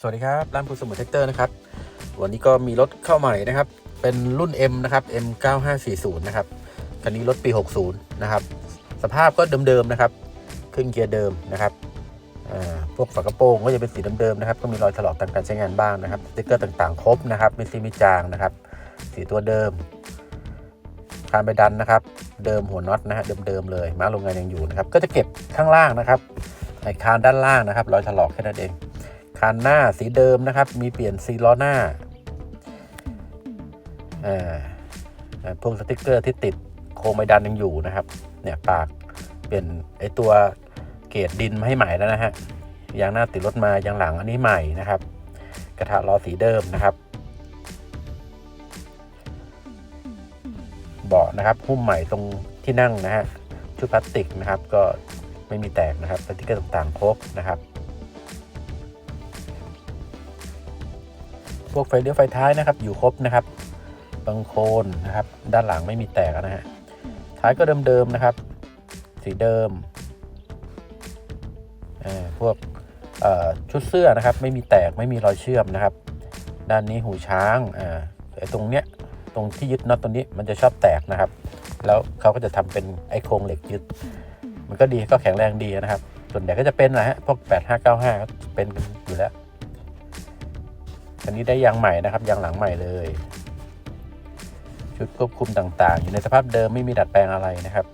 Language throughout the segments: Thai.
สวัสดีครับ ร้านภูสมุทรแท็กเตอร์นะครับ วันนี้ก็มีรถเข้าใหม่นะครับ เป็นรุ่น M นะครับ M 9540นะครับ คันนี้รถปี 60 นะครับ สภาพก็เดิมๆนะครับเครื่องเกียร์เดิมนะครับ พวกฝากระโปรงก็จะเป็นสีเดิมๆนะครับ ก็มีรอยถลอกตามการใช้งานบ้างนะครับ สติ๊กเกอร์ต่างๆ ครบนะครับ ไม่ซีไม่จางนะครับ สีตัวเดิม คานไปดันนะครับ เดิมหัวน็อตนะฮะ เดิมๆเลย ม้าโรงงานยังอยู่นะครับ ก็จะเก็บข้างล่างนะครับไอคานด้านล่างนะครับ รอยถลอกแค่นั้นเอง คันหน้าสีเดิมนะครับ มีเปลี่ยนซีล้อหน้าพวกสติกเกอร์ที่ติดโครงไมดันยังอยู่นะครับ เนี่ยปากเปลี่ยนไอตัวเกรดดินมาให้ใหม่แล้วนะฮะยางหน้าติดรถมายางหลังอันนี้ใหม่นะครับ กระทะล้อสีเดิมนะครับเบาะนะครับหุ้มใหม่ตรงที่นั่งนะฮะชุดพลาสติกนะครับ ก็ไม่มีแตกนะครับสติกเกอร์ต่างๆครบนะครับ วกไฟเลี้ยวไฟท้ายนะครับ อยู่ครบนะครับบังโคนนะครับ ด้านหลังไม่มีแตกนะฮะท้ายก็เดิมๆนะครับ สีเดิมอ่าพวกชุดเสื้อนะครับ ไม่มีแตกไม่มีรอยเชื่อมนะครับ ด้านนี้หูช้างไอ้ตรงเนี้ยตรงที่ยึดน็อตตรงนี้มันจะชอบแตกนะครับ แล้วเขาก็จะทำเป็นไอ้โครงเหล็กยึด มันก็ดีก็แข็งแรงดีนะครับ ส่วนใหญ่ก็จะเป็นนะฮะพวก 8595ก็เป็น กันนี้ได้ยางใหม่นะครับยางหลังใหม่เลย ชุดควบคุมต่างๆ อยู่ในสภาพเดิมไม่มีดัดแปลงอะไรนะครับ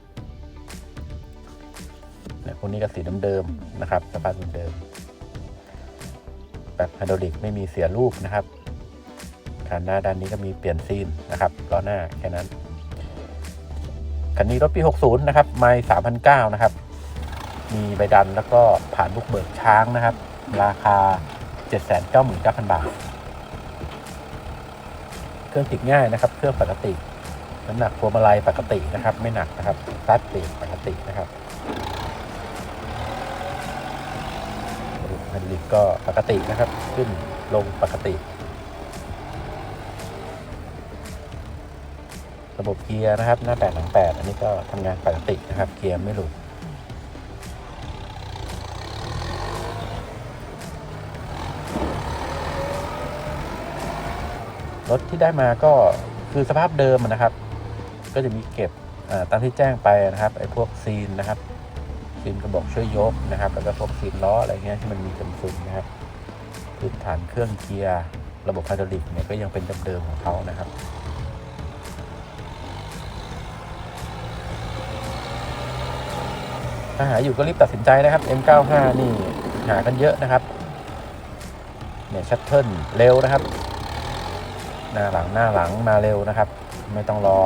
เนี่ยพวกนี้ก็สีเดิมๆนะครับ สภาพเดิมแบบไฮดรอลิกไม่มีเสียรูปนะครับคันหน้าด้านนี้ก็มีเปลี่ยนซีนนะครับล้อหน้าแค่นั้นคันนี้รถปี 60 นะครับ ไม่3,009นะครับ มีใบดันแล้วก็ผ่านลูกเบิกช้างนะครับ ราคา 799,000 บาท เครื่องติดง่ายนะครับ เครื่องปกติ น้ำหนักพวงมาลัยปกตินะครับ ไม่หนักนะครับซัดเบรกปกตินะครับระบบไฮดรอลิกก็ปกตินะครับ ขึ้นลงปกติ ระบบเกียร์นะครับหน้าแปดหลังแปดอันนี้ก็ทำงานปกตินะครับ เกียร์ไม่หลุด รถที่ได้มาก็คือสภาพเดิมนะครับ ก็จะมีเก็บตามที่แจ้งไปนะครับไอ้พวกซีนนะครับซีนกระบอกช่วยยกนะครับ แล้วก็พวกซีนล้ออะไรเงี้ยที่มันมีกันฝุ่นนะครับพื้นฐานเครื่องเกียร์ระบบไฮดรอลิกเนี่ยก็ยังเป็นเดิมๆของเขานะครับถ้าหาอยู่ก็รีบตัดสินใจนะครับ M95 นี่หากันเยอะนะครับ เนี่ยชัตเทิลเร็วนะครับ หน้าหลังหน้าหลังมาเร็วนะครับ ไม่ต้องรอ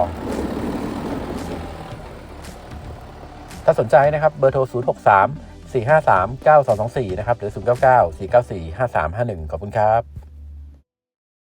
ถ้าสนใจนะครับเบอร์โทร 0 6 3 4 5 3 9 2 2 4 นะครับ หรือ 0 9 9 4 9 4 5 3 5 1 ขอบคุณครับ